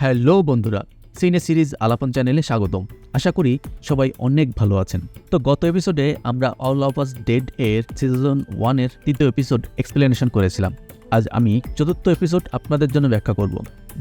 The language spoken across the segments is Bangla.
হ্যালো বন্ধুরা, সিনে সিরিজ আলাপন চ্যানেলে স্বাগতম। আশা করি সবাই অনেক ভালো আছেন। তো গত এপিসোডে আমরা অল অফ আস ডেড এর সিজন ওয়ানের তৃতীয় এপিসোড এক্সপ্লেনেশন করেছিলাম। আজ আমি চতুর্থ এপিসোড আপনাদের জন্য ব্যাখ্যা করব।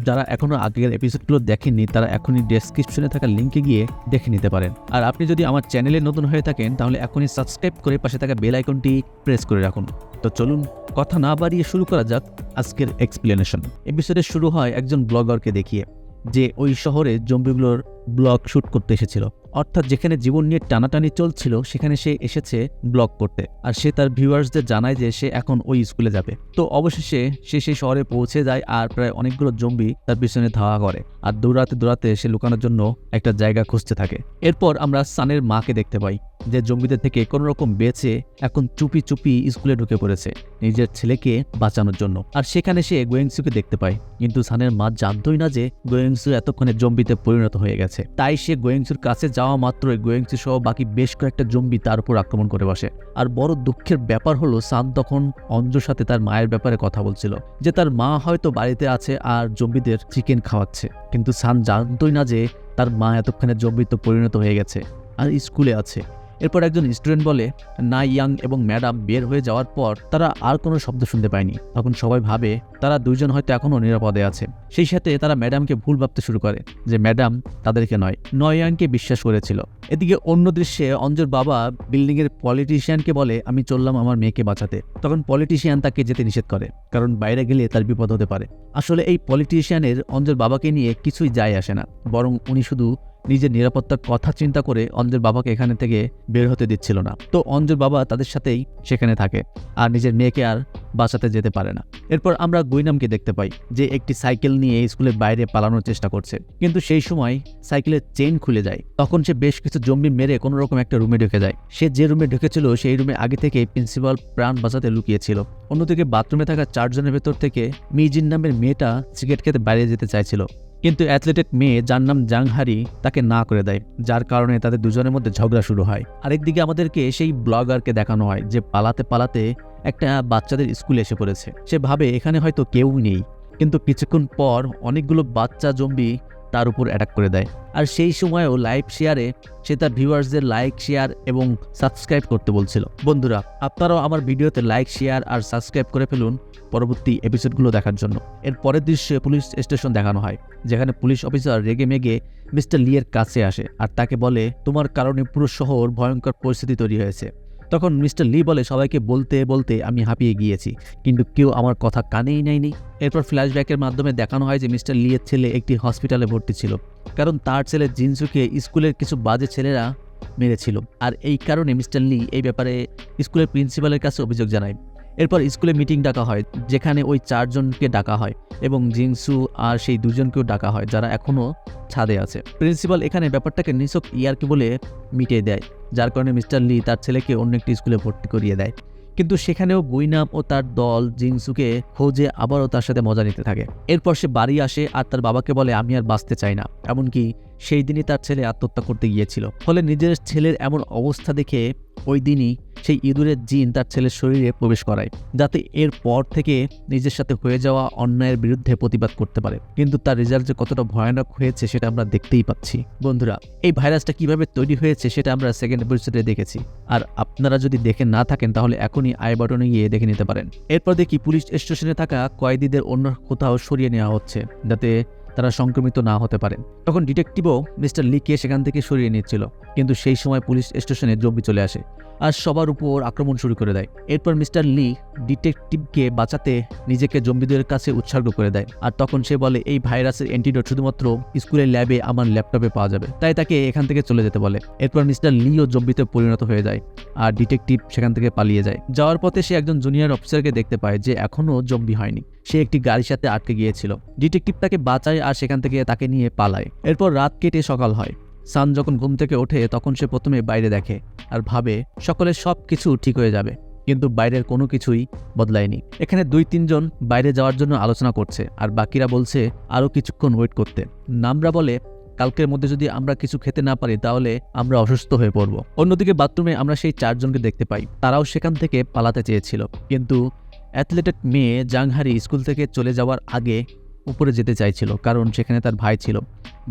যারা এখনও আগের এপিসোডগুলো দেখেননি, তারা এখনই ডেসক্রিপশনে থাকা লিঙ্কে গিয়ে দেখে নিতে পারেন। আর আপনি যদি আমার চ্যানেলে নতুন হয়ে থাকেন, তাহলে এখনই সাবস্ক্রাইব করে পাশে থাকা বেল আইকনটি প্রেস করে রাখুন। তো চলুন, কথা না বাড়িয়ে শুরু করা যাক আজকের এক্সপ্লেনেশন এপিসোডে শুরু হয় একজন ব্লগারকে দেখিয়ে, যে ওই শহরে জম্বিগুলোর ব্লগ শ্যুট করতে এসেছিল। অর্থাৎ যেখানে জীবন নিয়ে টানাটানি চলছিল, সেখানে সে এসেছে ব্লগ করতে। আর সে তার ভিউয়ার্সদের জানায় যে সে এখন ওই স্কুলে যাবে। তো অবশেষে সে সেই শহরে পৌঁছে যায় আর প্রায় অনেকগুলো জম্বি তার পিছনে ধাওয়া করে। আর দৌড়াতে দৌড়াতে সে লুকানোর জন্য একটা জায়গা খুঁজতে থাকে। এরপর আমরা সানের মাকে দেখতে পাই, যে জম্বিদের থেকে কোনো রকম বেঁচে এখন চুপি চুপি স্কুলে ঢুকে পড়েছে, নিজের ছেলেকে বাঁচানোর জন্য। আর সেখানে সে গোয়েংসুকে দেখতে পায়, কিন্তু সানের মা জানতোই না যে গোয়েংসু এতক্ষণে জম্বিতে পরিণত হয়ে গেছে। তাই সে গোয়েংসুর কাছে যাওয়া মাত্রই গোয়েংসু সহ বাকি বেশ কয়েকটা জম্বি তার উপর আক্রমণ করে বসে। আর বড় দুঃখের ব্যাপার হলো সান তখন অঞ্জুর সাথে তার মায়ের ব্যাপারে কথা বলছিল, যে তার মা হয়তো বাড়িতে আছে আর জম্বিদের চিকেন খাওয়াচ্ছে। কিন্তু সান জানতই না যে তার মা এতক্ষণে জম্বিতে পরিণত হয়ে গেছে আর স্কুলে আছে। এরপর একজন স্টুডেন্ট বলে, না, ইয়াং এবং ম্যাডাম বের হয়ে যাওয়ার পর তারা আর কোনো শব্দ শুনতে পায়নি। তখন সবাই ভাবে, তারা দুইজন হয়তো এখনও নিরাপদে আছে। সেই সাথে তারা ম্যাডামকে ভুল ভাবতে শুরু করে যে, ম্যাডাম তাদেরকে নয় নয়াংকে বিশ্বাস করেছিল। এদিকে অন্য দৃশ্যে অঞ্জর বাবা বিল্ডিংয়ের পলিটিশিয়ানকে বলে, আমি চললাম আমার মেয়েকে বাঁচাতে। তখন পলিটিশিয়ান তাকে যেতে নিষেধ করে, কারণ বাইরে গেলে তার বিপদ হতে পারে। আসলে এই পলিটিশিয়ানের অঞ্জর বাবাকে নিয়ে কিছুই যায় আসে না, বরং উনি শুধু নিজের নিরাপত্তার কথা চিন্তা করে অঞ্জের বাবাকে এখানে থেকে বের হতে দিচ্ছিল না। তো অঞ্জের বাবা তাদের সাথেই সেখানে থাকে আর নিজের মেয়েকে আর বাঁচাতে যেতে পারে না। এরপর আমরা গুইনামকে দেখতে পাই যে একটি সাইকেল নিয়ে স্কুলের বাইরে পালানোর চেষ্টা করছে। কিন্তু সেই সময় সাইকেলের চেইন খুলে যায়। তখন সে বেশ কিছু জম্বি মেরে কোনো রকম একটা রুমে ঢুকে যায়। সে যে রুমে ঢুকেছিল সেই রুমে আগে থেকে প্রিন্সিপাল প্রাণ বাঁচাতে লুকিয়েছিল। অন্যদিকে বাথরুমে থাকা চারজনের ভেতর থেকে মিজিন নামের মেয়েটা সিগারেট খেতে বাইরে যেতে চাইছিল। কিন্তু অ্যাথলেটিক মেয়ে যার নাম জাংহারি তাকে না করে দেয়, যার কারণে তাদের দুজনের মধ্যে ঝগড়া শুরু হয়। আরেকদিকে আমাদেরকে সেই ব্লগারকে দেখানো হয় যে পালাতে পালাতে একটা বাচ্চাদের স্কুলে এসে পড়েছে। সে ভাবে এখানে হয়তো কেউ নেই, কিন্তু কিছুক্ষণ পর অনেকগুলো বাচ্চা জম্বি তার উপর অ্যাটাক করে দেয়। আর সেই সময়ও লাইভ শেয়ারে সে তার ভিউয়ার্সদের লাইক শেয়ার এবং সাবস্ক্রাইব করতে বলছিল। বন্ধুরা, আপনারাও আমার ভিডিওতে লাইক শেয়ার আর সাবস্ক্রাইব করে ফেলুন পরবর্তী এপিসোডগুলো দেখার জন্য। এর পরের দৃশ্যে পুলিশ স্টেশন দেখানো হয়, যেখানে পুলিশ অফিসার রেগে মেগে মিস্টার লিয়ের কাছে আসে আর তাকে বলে, তোমার কারণে পুরো শহর ভয়ঙ্কর পরিস্থিতি তৈরি হয়েছে। তখন মিস্টার লি বলে, সবাইকে বলতে বলতে আমি হাঁপিয়ে গিয়েছি। কিন্তু কেউ আমার কথা কানেই নেয়নি। এরপর ফ্ল্যাশব্যাকের মাধ্যমে দেখানো হয় যে মিস্টার লিয়ের ছেলে একটি হসপিটালে ভর্তি ছিল। কারণ তার ছেলে জিনসুকে স্কুলের কিছু বাজে ছেলেরা মেরেছিল। আর এই কারণে মিস্টার লি এই ব্যাপারে স্কুলের প্রিন্সিপালের কাছে অভিযোগ জানায়। এরপর স্কুলে মিটিং ডাকা হয়, যেখানে ওই চারজনকে ডাকা হয় এবং জিংসু আর সেই দুজনকেও ডাকা হয়, যারা এখনও ছাদে আছে। প্রিন্সিপাল এখানে ব্যাপারটাকে নিছক ইয়ারকে বলে মিটিয়ে দেয়। যার কারণে মিস্টার লি তার ছেলেকে অন্য একটি স্কুলে ভর্তি করিয়ে দেয়। কিন্তু সেখানেও গুইনাম ও তার দল জিনসুকে খোঁজে আবারও তার সাথে মজা নিতে থাকে। এরপর সে বাড়ি আসে আর তার বাবাকে বলে, আমি আর বাঁচতে চাই না। এমনকি সেই দিনই তার ছেলে আত্মহত্যা করতে গিয়েছিল। ফলে নিজের ছেলের এমন অবস্থা দেখে ওই দিনই সেই ইঁদুরের জিন তার ছেলের শরীরে প্রবেশ করায়, যাতে এর পর থেকে নিজের সাথে হয়ে যাওয়া অন্যায়ের বিরুদ্ধে প্রতিবাদ করতে পারে। কিন্তু তার রেজাল্ট যে কতটা ভয়ানক হয়েছে সেটা আমরা দেখতেই পাচ্ছি। বন্ধুরা, এই ভাইরাসটা কীভাবে তৈরি হয়েছে সেটা আমরা সেকেন্ড এপিসোডে দেখেছি। আর আপনারা যদি দেখে না থাকেন, তাহলে এখনই আই বাটনে গিয়ে দেখে নিতে পারেন। এরপর দেখি পুলিশ স্টেশনে থাকা কয়েদিদের অন্য কোথাও সরিয়ে নেওয়া হচ্ছে, যাতে তারা সংক্রমিত না হতে পারেন তখন ডিটেকটিভও মিস্টার লিকে সেখান থেকে সরিয়ে নিচ্ছিল। কিন্তু সেই সময় পুলিশ স্টেশনে জম্বি চলে আসে আর সবার উপর আক্রমণ শুরু করে দেয়। এরপর মিস্টার লি ডিটেকটিভকে বাঁচাতে নিজেকে জম্বিদের কাছে উৎসর্গ করে দেয় আর তখন সে বলে, এই ভাইরাসের অ্যান্টিডোট শুধুমাত্র স্কুলের ল্যাবে আমার ল্যাপটপে পাওয়া যাবে। তাই তাকে এখান থেকে চলে যেতে বলে। এরপর মিস্টার লিও জম্বিতে পরিণত হয়ে যায় আর ডিটেকটিভ সেখান থেকে পালিয়ে যায়। যাওয়ার পথে সে একজন জুনিয়র অফিসারকে দেখতে পায় যে এখনও জম্বি হয়নি। সে একটি গাড়ির সাথে আটকে গিয়েছিল। ডিটেকটিভ তাকে বাঁচায় আর সেখান থেকে তাকে নিয়ে পালায়। এরপর রাত কেটে সকাল হয়। সান যখন ঘুম থেকে ওঠে, তখন সে প্রথমে বাইরে দেখে আর ভাবে সকলে সব কিছু ঠিক হয়ে যাবে। কিন্তু বাইরের কোনো কিছুই বদলায়নি। এখানে দুই, তিনজন বাইরে যাওয়ার জন্য আলোচনা করছে আর বাকিরা বলছে আরও কিছুক্ষণ ওয়েট করতে। নামরা বলে, কালকের মধ্যে যদি আমরা কিছু খেতে না পারি, তাহলে আমরা অসুস্থ হয়ে পড়ব। অন্যদিকে বাথরুমে আমরা সেই চারজনকে দেখতে পাই। তারাও সেখান থেকে পালাতে চেয়েছিল। কিন্তু অ্যাথলেটিক মেয়ে জাংহারি স্কুল থেকে চলে যাওয়ার আগে উপরে যেতে চাইছিল, কারণ সেখানে তার ভাই ছিল।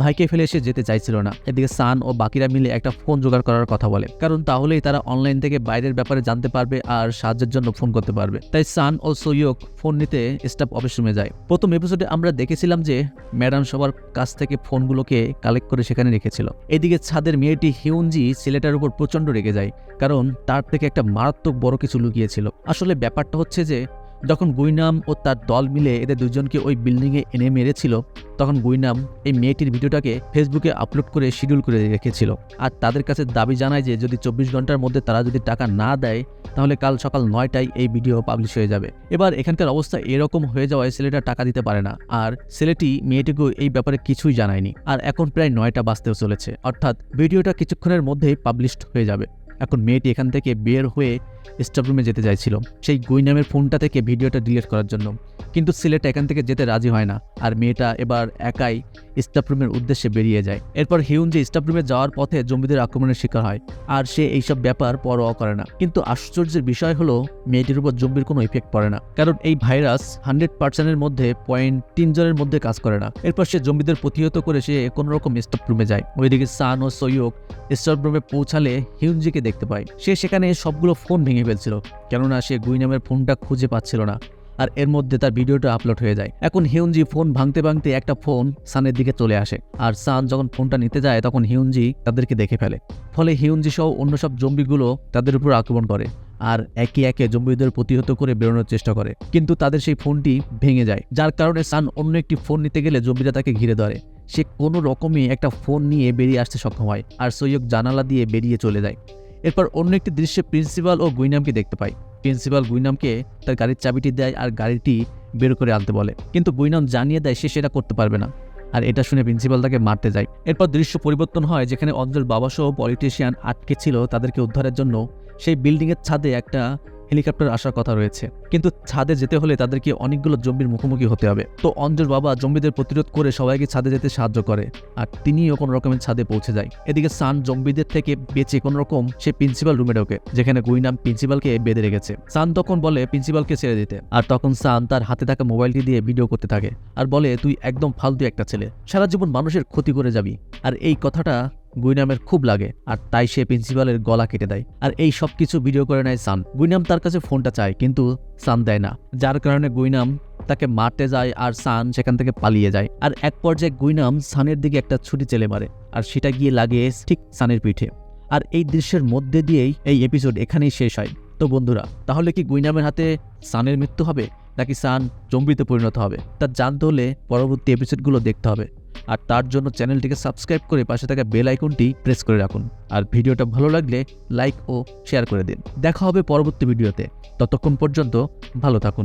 ভাইকে ফেলে সে যেতে চাইছিল না। এদিকে সান ও বাকিরা মিলে একটা ফোন জোগাড় করার কথা বলে, কারণ তাহলেই তারা অনলাইন থেকে বাইরের ব্যাপারে জানতে পারবে আর সাহায্যের জন্য ফোন করতে পারবে। তাই সান ও সৈয়ক ফোন নিতে স্টাফ অফিস রুমে যায়। প্রথম এপিসোডে আমরা দেখেছিলাম যে ম্যাডাম সবার কাছ থেকে ফোনগুলোকে কালেক্ট করে সেখানে রেখেছিল। এদিকে ছাদের মেয়েটি হিউনজি ছেলেটার উপর প্রচণ্ড রেগে যায়, কারণ তার থেকে একটা মারাত্মক বড় কিছু লুকিয়েছিল। আসলে ব্যাপারটা হচ্ছে যে যখন গুইনাম ও তার দল মিলে এদের দুজনকে ওই বিল্ডিংয়ে এনে মেরেছিল, তখন গুইনাম এই মেয়েটির ভিডিওটাকে ফেসবুকে আপলোড করে শিডিউল করে রেখেছিল। আর তাদের কাছে দাবি জানায় যে, যদি চব্বিশ ঘণ্টার মধ্যে তারা যদি টাকা না দেয়, তাহলে কাল সকাল নয়টায় এই ভিডিও পাবলিশ হয়ে যাবে। এবার এখানকার অবস্থা এরকম হয়ে যাওয়ায় ছেলেটা টাকা দিতে পারে না। আর ছেলেটি মেয়েটিকেও এই ব্যাপারে কিছুই জানায়নি। আর এখন প্রায় নয়টা বাজতেও চলেছে। অর্থাৎ ভিডিওটা কিছুক্ষণের মধ্যেই পাবলিশড হয়ে যাবে। এখন মেয়েটি এখান থেকে বের হয়ে স্টাফ রুমে যেতে চাইছিল। সেই গুইনামের ফোনটা থেকে ভিডিওটা ডিলিট করার জন্য। কিন্তু ছেলেটা এখান থেকে যেতে রাজি হয় না আর মেয়েটা এবার একাই স্টাফ রুমের উদ্দেশ্যে বেরিয়ে যায়। এরপর হিউন যে স্টাফ রুমে যাওয়ার পথে জম্বিদের আক্রমণের শিকার হয় আর সে এইসব ব্যাপার পরোয়া করে না। কিন্তু আশ্চর্যের বিষয় হলো, মেয়েটির উপর জম্বির কোনো ইফেক্ট পড়ে না। কারণ এই ভাইরাস হান্ড্রেড পার্সেন্টের মধ্যে পয়েন্ট তিন জনের মধ্যে কাজ করে না। এরপর সে জম্বিদের প্রতিহত করে সে কোনো রকম স্টাফ রুমে যায়। ওইদিকে সান ও সৈয়ক স্টাফ রুমে পৌঁছালে হিউনজিকে দেখতে পায়। সে সেখানে সবগুলো ফোন ভেঙে ফেলছিল, কেননা সে গুইনামের ফোনটা খুঁজে পাচ্ছিল না, আর এর মধ্যে তার ভিডিওটা আপলোড হয়ে যায়। এখন হিউনজি ফোন ভাঙতে ভাঙতে একটা ফোন সানের দিকে চলে আসে, আর সান যখন ফোনটা নিতে যায়, তখন হিউনজি তাদেরকে দেখে ফেলে। ফলে হিউনজি সহ অন্য সব জম্বিগুলো তাদের উপর আক্রমণ করে, আর একে একে জম্বিদের প্রতিহত করে বেরোনোর চেষ্টা করে। কিন্তু তাদের সেই ফোনটি ভেঙে যায়, যার কারণে সান অন্য একটি ফোন নিতে গেলে জম্বিরা তাকে ঘিরে ধরে। সে কোনো রকমে একটা ফোন নিয়ে বেরিয়ে আসতে সক্ষম হয়, আর সৈয়দ জানালা দিয়ে বেরিয়ে চলে যায়। এরপর অন্য একটি দৃশ্যে প্রিন্সিপাল ও গুইনামকে দেখতে পাই। প্রিন্সিপাল গুইনামকে তার গাড়ির চাবিটি দেয় আর গাড়িটি বের করে আনতে বলে। কিন্তু গুইনাম জানিয়ে দেয় সে সেটা করতে পারবে না। আর এটা শুনে প্রিন্সিপাল তাকে মারতে যায়। এরপর দৃশ্য পরিবর্তন হয় যেখানে অঞ্জল বাবাসহ পলিটিশিয়ান আটকে ছিল তাদেরকে উদ্ধারের জন্য। সেই বিল্ডিংয়ের ছাদে একটা হেলিকপ্টার আসার কথা রয়েছে। কিন্তু ছাদে যেতে হলে তাদেরকে অনেকগুলো জম্বির মুখোমুখি হতে হবে। তো অঞ্জল বাবা জম্বিদের প্রতিরোধ করে সবাইকে ছাদে যেতে সাহায্য করে। আর তিনিও কোনো রকমের ছাদে পৌঁছে যায়। এদিকে সান জম্বিদের থেকে বেঁচে কোনো রকম সে প্রিন্সিপাল রুমে ঢোকে, যেখানে গুইনাম প্রিন্সিপালকে বেঁধে রেখেছে। সান তখন বলে প্রিন্সিপালকে ছেড়ে দিতে। আর তখন সান তার হাতে থাকা মোবাইলটি দিয়ে ভিডিও করতে থাকে। আর বলে, তুই একদম ফালতু একটা ছেলে। সারা জীবন মানুষের ক্ষতি করে যাবি। আর এই কথাটা গুইনামের খুব লাগে, আর তাই সে প্রিন্সিপালের গলা কেটে দেয়। আর এই সব কিছু ভিডিও করে নেয় সান। গুইনাম তার কাছে ফোনটা চায়, কিন্তু সান দেয় না। যার কারণে গুইনাম তাকে মারতে যায় আর সান সেখান থেকে পালিয়ে যায়। আর এক পর্যায়ে গুইনাম সানের দিকে একটা ছুটি চেলে মারে, আর সেটা গিয়ে লাগে ঠিক সানের পিঠে। আর এই দৃশ্যের মধ্যে দিয়েই এই এপিসোড এখানেই শেষ হয়। তো বন্ধুরা, তাহলে কি গুইনামের হাতে সানের মৃত্যু হবে, নাকি সান জম্বিতে পরিণত হবে? তা জানতে হলে পরবর্তী এপিসোডগুলো দেখতে হবে। আর তার জন্য চ্যানেলটিকে সাবস্ক্রাইব করে পাশে থাকা বেল আইকনটি প্রেস করে রাখুন। আর ভিডিওটা ভালো লাগলে লাইক ও শেয়ার করে দিন। দেখা হবে পরবর্তী ভিডিওতে। ততক্ষণ পর্যন্ত ভালো থাকুন।